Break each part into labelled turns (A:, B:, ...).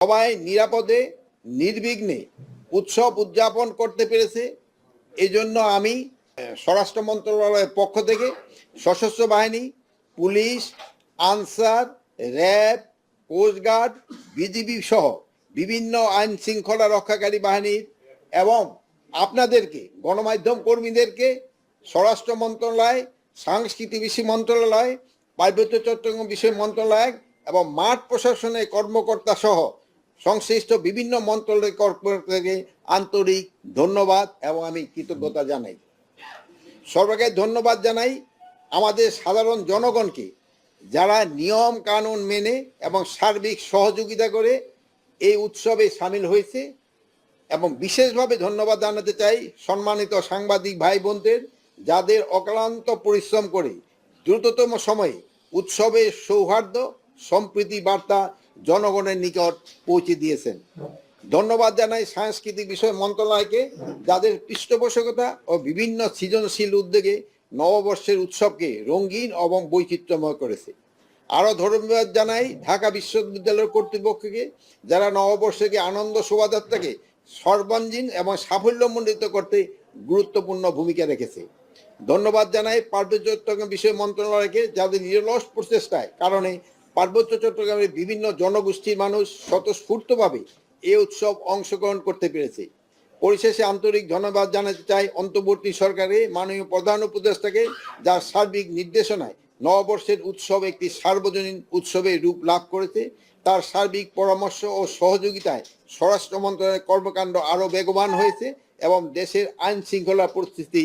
A: সবাই নিরাপদে, নির্বিঘ্নে উৎসব উদযাপন করতে পেরেছে। এই জন্য আমি স্বরাষ্ট্র মন্ত্রণালয়ের পক্ষ থেকে সশস্ত্র বাহিনী, police, Ansar, RAB coast guard BGB সহ বিভিন্ন আইন শৃঙ্খলা রক্ষাকারী বাহিনীর এবং আপনাদেরকে, গণমাধ্যম কর্মীদেরকে স্বরাষ্ট্র মন্ত্রণালয়, সাংস্কৃতিক বিষয় মন্ত্রণালয়, পার্বত্য চট্টগ্রাম বিষয় মন্ত্রণালয় এবং মাঠ প্রশাসনের কর্মকর্তা সহ সংশ্লিষ্ট বিভিন্ন মন্ত্রণালয়ের কর্মকর্তাকে আন্তরিক ধন্যবাদ এবং আমি কৃতজ্ঞতা জানাই। সর্বাগে ধন্যবাদ জানাই। আমাদের সাধারণ জনগণকে যারা নিয়ম কানুন মেনে এবং সার্বিক সহযোগিতা করে এই উৎসবে সামিল হয়েছে এবং বিশেষভাবে ধন্যবাদ জানাতে চাই সম্মানিত সাংবাদিক ভাই বোনদের যাদের অক্লান্ত পরিশ্রম করে দ্রুততম সময়ে উৎসবের সৌহার্দ্য, সম্প্রীতি বার্তা জনগণের নিকট পৌঁছে দিয়েছেন। ধন্যবাদ জানাই সাংস্কৃতিক বিষয় মন্ত্রণালয়কে, যাদের পৃষ্ঠপোষকতা ও বিভিন্ন সৃজনশীল উদ্যোগে নববর্ষের উৎসবকে রঙিন এবং বৈচিত্র্যময় করেছে। আরও ধন্যবাদ জানাই ঢাকা বিশ্ববিদ্যালয়ের কর্তৃপক্ষকে, যারা নববর্ষকে আনন্দ শোভাযাত্রাকে সর্বাঙ্গীন এবং সাফল্যমণ্ডিত করতে গুরুত্বপূর্ণ ভূমিকা রেখেছে। ধন্যবাদ জানাই পার্বত্য বিষয় মন্ত্রণালয়কে, যাদের নিরলস প্রচেষ্টায় কারণে পার্বত্য চট্টগ্রামের বিভিন্ন জনগোষ্ঠীর মানুষ স্বতঃস্ফূর্তভাবে এই উৎসব অংশগ্রহণ করতে পেরেছে। পরিশেষে আন্তরিক ধন্যবাদ জানাতে চাই অন্তর্বর্তী সরকারে, মাননীয় প্রধান উপদেষ্টাকে, যার সার্বিক নির্দেশনায় নববর্ষের উৎসব একটি সার্বজনীন উৎসবে রূপ লাভ করেছে। তার সার্বিক পরামর্শ ও সহযোগিতায় স্বরাষ্ট্র মন্ত্রণালয়ের কর্মকাণ্ড আরও বেগবান হয়েছে এবং দেশের আইন শৃঙ্খলা পরিস্থিতি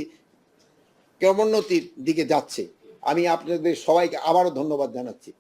A: ক্রমোন্নতির দিকে যাচ্ছে। আমি আপনাদের সবাইকে আবারও ধন্যবাদ জানাচ্ছি।